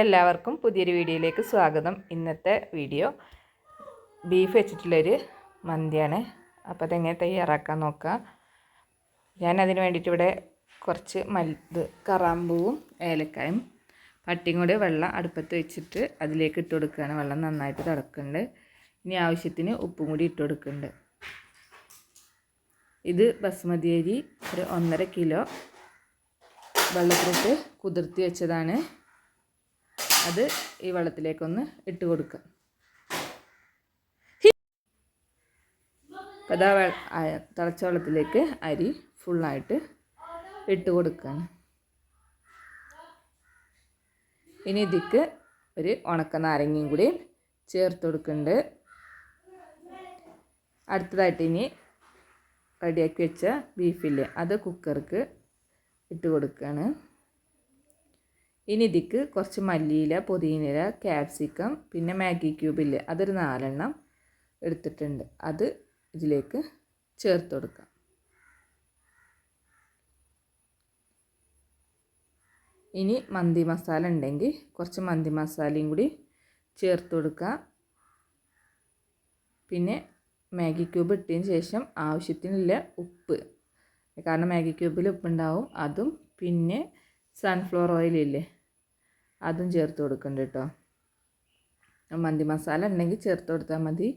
എല്ലാവർക്കും പുതിയൊരു വീഡിയോയിലേക്ക് സ്വാഗതം. ഇന്നത്തെ വീഡിയോ ബീഫ് വെച്ചിട്ടുള്ളൊരു മന്തിയാണ്. അപ്പോൾ അതെങ്ങനെ തയ്യാറാക്കാൻ നോക്കാം. ഞാൻ അതിന് വേണ്ടിയിട്ട് ഇവിടെ കുറച്ച് മൽത് കറാമ്പൂവും ഏലക്കായും പട്ടിയും കൂടി വെള്ളം അടുപ്പത്ത് വെച്ചിട്ട് അതിലേക്ക് ഇട്ട് കൊടുക്കുകയാണ്. വെള്ളം നന്നായിട്ട് തിളക്കുന്നുണ്ട്. ഇനി ആവശ്യത്തിന് ഉപ്പും കൂടി ഇട്ട് കൊടുക്കുന്നുണ്ട്. ഇത് ബസ്മതി അരി ഒരു ഒന്നര കിലോ വെള്ളത്തിലിട്ട് കുതിർത്തി വെച്ചതാണ്. അത് ഈ വെള്ളത്തിലേക്കൊന്ന് ഇട്ട് കൊടുക്കുക. കഥാ തിളച്ച വെള്ളത്തിലേക്ക് അരി ഫുള്ളായിട്ട് ഇട്ട് കൊടുക്കുകയാണ്. ഇനി ഇതിക്ക് ഒരു ഉണക്ക നാരങ്ങയും കൂടി ചേർത്ത് കൊടുക്കുന്നുണ്ട്. അടുത്തതായിട്ട് ഇനി റെഡിയാക്കി വെച്ച ബീഫില്ലേ അത് കുക്കർക്ക് ഇട്ട് കൊടുക്കുകയാണ്. ഇനി ഇതിക്ക് കുറച്ച് മല്ലിയില പുതിനയില ക്യാപ്സിക്കം പിന്നെ മാഗി ക്യൂബില്ലേ അതൊരു നാലെണ്ണം എടുത്തിട്ടുണ്ട്. അത് ഇതിലേക്ക് ചേർത്ത് കൊടുക്കാം. ഇനി മന്തി മസാല ഉണ്ടെങ്കിൽ കുറച്ച് മന്തി മസാലയും കൂടി ചേർത്ത് കൊടുക്കുക. പിന്നെ മാഗി ക്യൂബ് ഇട്ടതിന് ശേഷം ആവശ്യത്തിനുള്ള ഉപ്പ്. കാരണം മാഗി ക്യൂബിൽ ഉപ്പുണ്ടാവും. അതും പിന്നെ സൺഫ്ലവർ ഓയിലില്ലേ അതും ചേർത്ത് കൊടുക്കുന്നുണ്ട് കേട്ടോ മന്തി മസാല ഉണ്ടെങ്കിൽ ചേർത്ത് കൊടുത്താൽ മതി.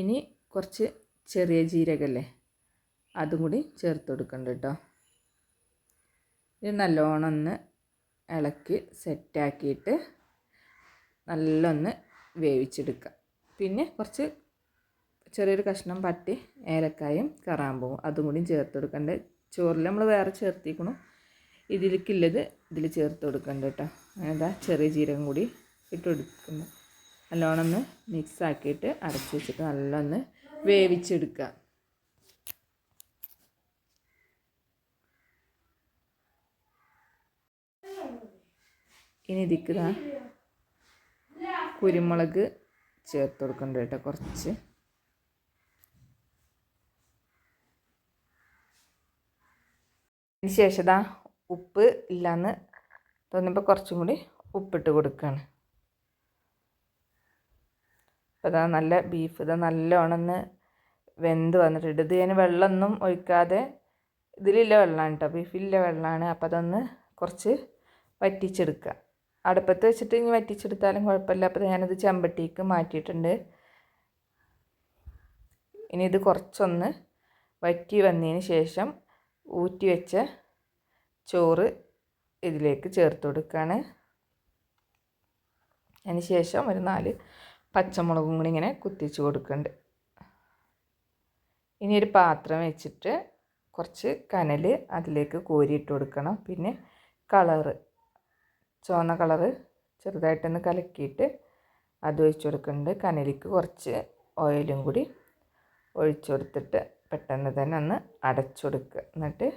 ഇനി കുറച്ച് ചെറിയ ജീരകല്ലേ അതും കൂടി ചേർത്ത് കൊടുക്കുന്നുണ്ട് കേട്ടോ ഇത് നല്ലോണം ഒന്ന് ഇളക്കി സെറ്റാക്കിയിട്ട് നല്ലൊന്ന് വേവിച്ചെടുക്കുക. പിന്നെ കുറച്ച് ചെറിയൊരു കഷ്ണം പട്ടി ഏലക്കായും കറാമ്പൂവും അതും കൂടി ചേർത്ത് കൊടുക്കണ്ട്. ചോറിൽ നമ്മൾ വേറെ ചേർത്തിക്കണം ഇതിലേക്കുള്ളത് ഇതിൽ ചേർത്ത് കൊടുക്കണ്ട കേട്ടോ. അതാ ചെറിയ ജീരകം കൂടി ഇട്ട് കൊടുക്കുന്നു. നല്ലോണം ഒന്ന് മിക്സ് ആക്കിയിട്ട് അടച്ച് വെച്ചിട്ട് നല്ലൊന്ന് വേവിച്ചെടുക്കുക. ഇനി ഇതിക്ക് കുരുമുളക് ചേർത്ത് കൊടുക്കണ്ട കേട്ടോ കുറച്ച്. അതിന് ശേഷം ഇതാ ഉപ്പ് ഇല്ലയെന്ന് തോന്നിയപ്പോൾ കുറച്ചും കൂടി ഉപ്പിട്ട് കൊടുക്കുകയാണ് അപ്പോൾ ഇതാ നല്ല ബീഫ് ഇതാ നല്ലോണമെന്ന് വെന്ത് വന്നിട്ടുണ്ട് ഇത് ഞാൻ വെള്ളമൊന്നും ഒഴിക്കാതെ ഇതിലില്ല വെള്ളമാണ് കേട്ടോ ബീഫില്ല വെള്ളമാണ്. അപ്പോൾ അതൊന്ന് കുറച്ച് വറ്റിച്ചെടുക്കുക. അടുപ്പത്ത് വെച്ചിട്ട് ഇനി വറ്റിച്ചെടുത്താലും കുഴപ്പമില്ല. അപ്പോൾ ഞാനത് ചെമ്പട്ടിക്ക് മാറ്റിയിട്ടുണ്ട്. ഇനി ഇത് കുറച്ചൊന്ന് വറ്റി വന്നതിന് ശേഷം ഊറ്റി വെച്ച ചോറ് ഇതിലേക്ക് ചേർത്ത് കൊടുക്കുകയാണ് അതിന് ശേഷം ഒരു നാല് പച്ചമുളകും കൂടി ഇങ്ങനെ കുത്തിച്ച് കൊടുക്കുന്നുണ്ട് ഇനി ഒരു പാത്രം വെച്ചിട്ട് കുറച്ച് കനൽ അതിലേക്ക് കോരിയിട്ട് കൊടുക്കണം. പിന്നെ കളറ് ചുവന്ന കളറ് ചെറുതായിട്ടൊന്ന് കലക്കിയിട്ട് അത് ഒഴിച്ചു കൊടുക്കുന്നുണ്ട് കനലിക്ക് കുറച്ച് ഓയിലും കൂടി ഒഴിച്ചു കൊടുത്തിട്ട് പെട്ടെന്ന് തന്നെ ഒന്ന് അടച്ചൊടുക്കുക. എന്നിട്ട്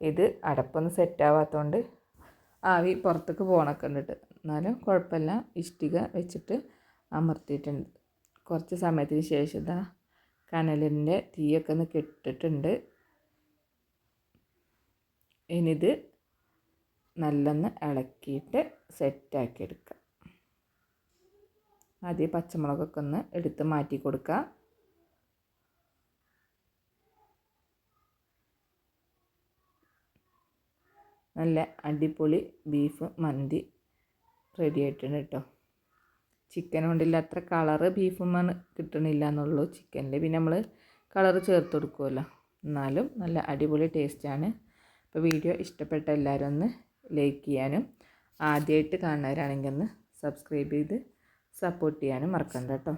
ഇത് അടപ്പൊന്ന് സെറ്റാവാത്തതുകൊണ്ട് ആവി പുറത്തേക്ക് പോകണൊക്കെ ഉണ്ട് എന്നാലും കുഴപ്പമില്ല. ഇഷ്ടിക വെച്ചിട്ട് അമർത്തിയിട്ടുണ്ട്. കുറച്ച് സമയത്തിന് ശേഷം ഇതാ കനലിന്റെ തീയൊക്കെ ഒന്ന് കെട്ടിട്ടുണ്ട്. ഇനിത് നല്ലൊന്ന് ഇളക്കിയിട്ട് സെറ്റാക്കി എടുക്കുക ആദ്യം പച്ചമുളകൊക്കെ ഒന്ന് എടുത്ത് മാറ്റി കൊടുക്കുക നല്ല അടിപൊളി ബീഫ് മന്തി റെഡി ആയിട്ടുണ്ട് കേട്ടോ ചിക്കൻ കൊണ്ടില്ല അത്ര കളറ് ബീഫും കിട്ടണില്ല എന്നുള്ളൂ. ചിക്കനിൽ പിന്നെ നമ്മൾ കളറ് ചേർത്ത് കൊടുക്കുമല്ലോ എന്നാലും നല്ല അടിപൊളി ടേസ്റ്റാണ് അപ്പോൾ വീഡിയോ ഇഷ്ടപ്പെട്ട എല്ലാവരും ഒന്ന് ലൈക്ക് ചെയ്യാനും ആദ്യമായിട്ട് കാണുന്നവരാണെങ്കിൽ ഒന്ന് സബ്സ്ക്രൈബ് ചെയ്ത് സപ്പോർട്ട് ചെയ്യാനും മറക്കണ്ട കേട്ടോ